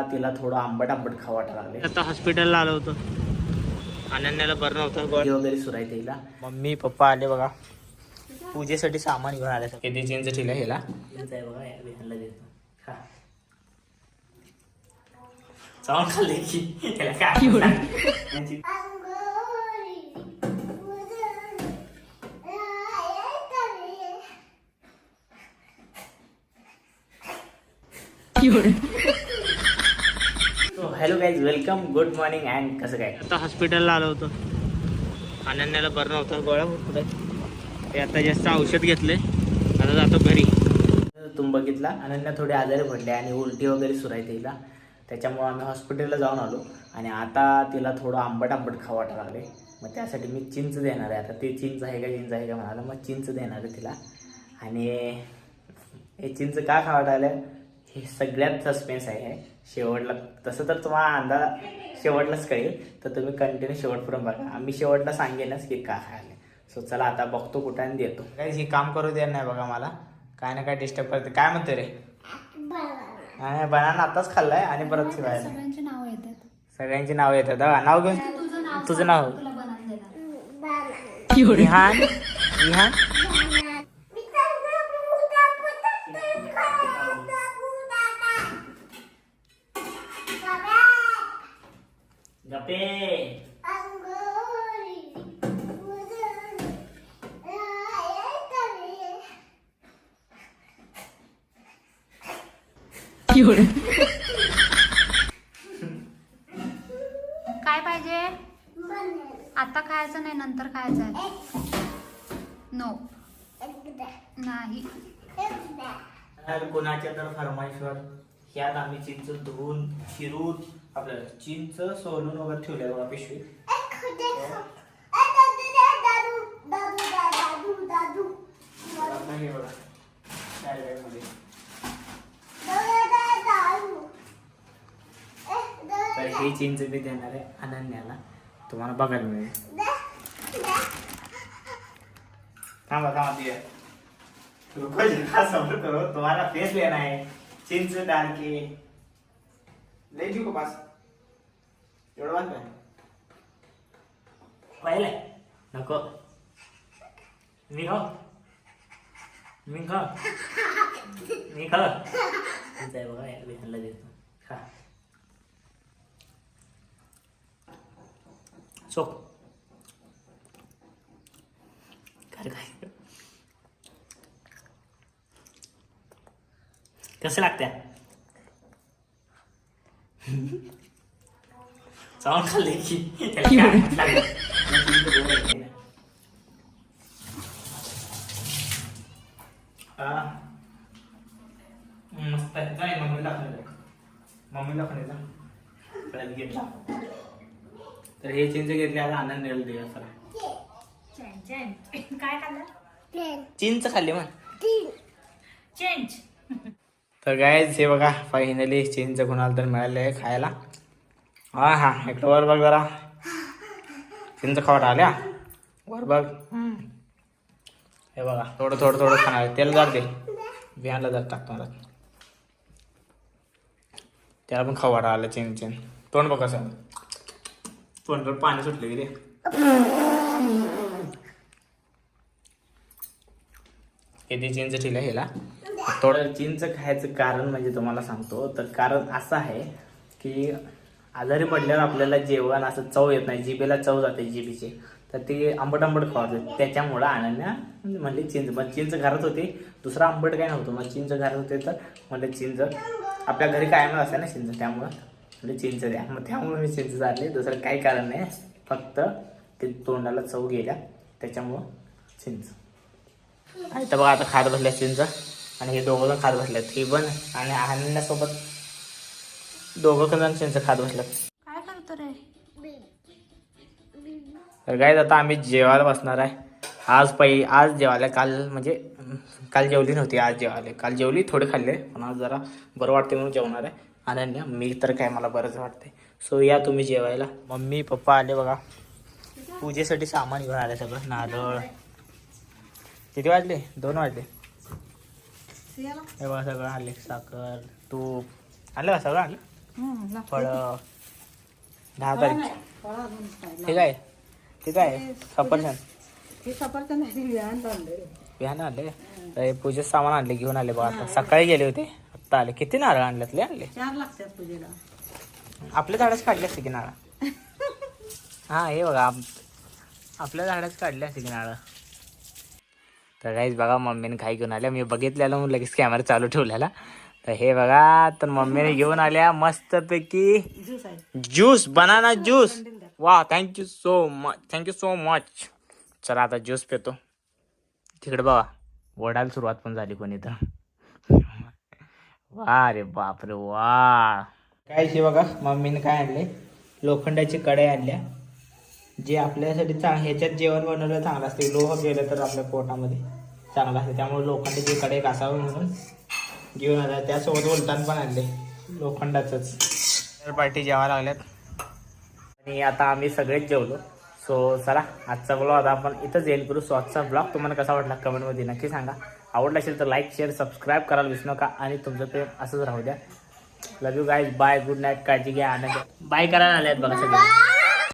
तिला थोडं आंबट आंबट खावा लागले. आता हॉस्पिटलला आलो होतो. अनन्याला बरं नव्हतं. वगैरे सुरू आहे तिला. मम्मी पप्पा आले बघा. पूजेसाठी सामान घेऊन आले. किती ह्याला चिंच देतो. खा. चावून खाल्ले की. त्याला काय याची- hello guys welcome good morning and कसं काय? आता हॉस्पिटलला आलो होतो. अनन्याला बरं नव्हतं गोळ्या कुठे ते आता जास्त औषध घेतले. आता जातो घरी. तुम्ही बघितला अनन्या थोडे आजारी पडले आणि उलटी वगैरे सुरू आहे तिला. त्याच्यामुळे आम्ही हॉस्पिटलला जाऊन आलो आणि आता तिला थोडं आंबट आंबट खावा लागले. मग त्यासाठी मी चिंच देणार आहे. आता ते चिंच आहे का चिंच आहे का म्हणाला मग चिंच देणार आहे तिला. आणि हे चिंच का खावा वाटायला हे सगळ्यात सस्पेन्स आहे. शेवटला तसं तर तुम्हाला अंदाज शेवटलाच कळेल. तर तुम्ही कंटिन्यू शेवटपर्यंत बघा. आम्ही शेवटला सांगेनच की का खायला सो चला आता बघतो कुठं आणि देतो. काही हे काम करू द्या नाही बघा मला. काय ना काय डिस्टर्ब करते. काय म्हणते रे? आणि बनाना आताच खाल्लाय आणि परत शिवायला सगळ्यांची नावं येतात. सगळ्यांची नाव येतात. हा, नाव घेऊन तुझं नाव तुझं नाव. तुला बनवून देणार. विहान विहान काय पाहिजे? आता खायचं नाही नंतर खायचं आहे. नो नाही. तर कोणाच्या तर फरमाईशवर ह्यात आम्ही चिंच धुवून शिरून आपल्याला चिंच सोलून वगैरे ठेवल्या बघा पिशवी. आता हे बघा हे चिंच मी देणार आहे अनन्याला. तुम्हाला बघायला मिळेल. थांबा थांबा दिया. रुको करो तुम्हाला फेस लेना आहे. चिंच डाल के. ले जी पास एवढं वाच काय पहिले नको. मी खाऊ मी खा मी खा बघा या देतो. खा. सो. कसं लागत्या चावून खाल्ले की? मस्त आहे. मम्मीला खायला मम्मीला परत घेतला तर हे चिंच घेतले आता आनंद मिळेल दिवस काय खाल्लं? चिंच खाल्ली मग चेंज. तर काय हे बघा फायनली चिंच कुणाला तर मिळाले आहे खायला. हा हा इकडं वर बघ जरा. चिंच खावट आल्या. वर बघ. हे बघा थोडं थोडं थोडं खाणार. तेल जात दे. बिहानला जात टाकतो मला त्याला पण खाऊ आलं चिंच चिंच. तोंड बघ कसं तोंडाला पाणी सुटले की रे. किती चिंच ठेवलं ह्याला? थोडं चिंच खायचं कारण म्हणजे तुम्हाला सांगतो तर कारण असं आहे की आजारी पडल्यावर आपल्याला जेवण असं चव येत नाही जिबेला चव जाते जिभेची. तर ते आंबट आंबट खावते त्याच्यामुळं अनन्या म्हणले चिंच. मग चिंच घरात होते दुसरं आंबट काय नव्हतं. मग चिंच घरात होते तर म्हणले चिंच. आपल्या घरी कायम असते ना चिंच त्यामुळं. म्हणजे चिंच द्या मग त्यामुळे मी चिंच झाले. दुसरं काही कारण नाही. फक्त ते तोंडाला चव गेल्या. त्याच्यामुळं चिंच आणि तर बघा आता खात बसल्या चिंच आणि हे दोघं जण खात बसल्यात. ही पण आणि आणण्यासोबत दोघं जण चिंच खात बसल्यात. काय करतो रे? तर काय आता आम्ही जेवायला बसणार आहे. आज पै आज जेवायला काल म्हणजे काल जेवली नव्हती. आज जेवायला. काल जेवली थोडे खाल्ले. पण आज जरा बरं वाटते म्हणून जेवणार आहे. अनन्या मी तर काय मला बरंच वाटते सो या तुम्ही जेवायला. मम्मी पप्पा आले बघा. पूजेसाठी सामान घेऊन आले सगळं. नारळ. किती वाजले? दोन वाजले. हे बघा सगळं आले. साखर तूप. आणलं का सगळं आणलं फळं. दहा तारीख. ठीक आहे ठीक आहे सफरचंद. सफरचंद आहे विहान आणले. पूजेचं सामान आणले घेऊन आले बघा आता. सकाळी गेले होते. आले. किती नारळ आणल्यातले आणले. चार लागतात पूजेला. आपल्या झाडाच काढले असते की नारळ? हा हे बघा आप- आपल्या झाडाच काढले असते की नारळ? तर काहीच बघा मम्मीने काही घेऊन आल्या. मी बघितलेलं मग लगेच कॅमेरा चालू ठेवलेला. तर हे बघा तर मम्मीने घेऊन आल्या मस्तपैकी ज्यूस आहे. ज्यूस बनाना ज्यूस वा thank you so much thank you so much चला आता ज्यूस पितो. तिकडे बघा ओढायला सुरुवात पण झाली कोणी तर. वा रे बापरे वा काय शे बघा मम्मीने काय आणले? लोखंडाची कढई आणल्या. जे आपल्यासाठी चांग ह्याच्यात जेवण बनवलं चांगलं असते. लोह गेलं तर आपल्या पोटामध्ये चांगलं असते. त्यामुळे लोखंडाची कढई घासावं म्हणून घेऊन आला. त्यासोबत उलटान पण आणले. लोखंडाचंच. पार्टी जेवा लागल्यात. आणि आता आम्ही सगळेच जेवलो. सो चला आजचा ब्लॉग आता आपण इथंच एंड करू. सो आजचा ब्लॉग तुम्हाला कसा वाटला कमेंटमध्ये नक्की सांगा. आवडला असेल तर लाईक शेअर सबस्क्राईब करायला विसरू नका आणि तुमचं प्रेम असंच राहू द्या. Love you guys bye good night काळजी घ्या. आनंद बाय करायला आल्यात बघा सगळे.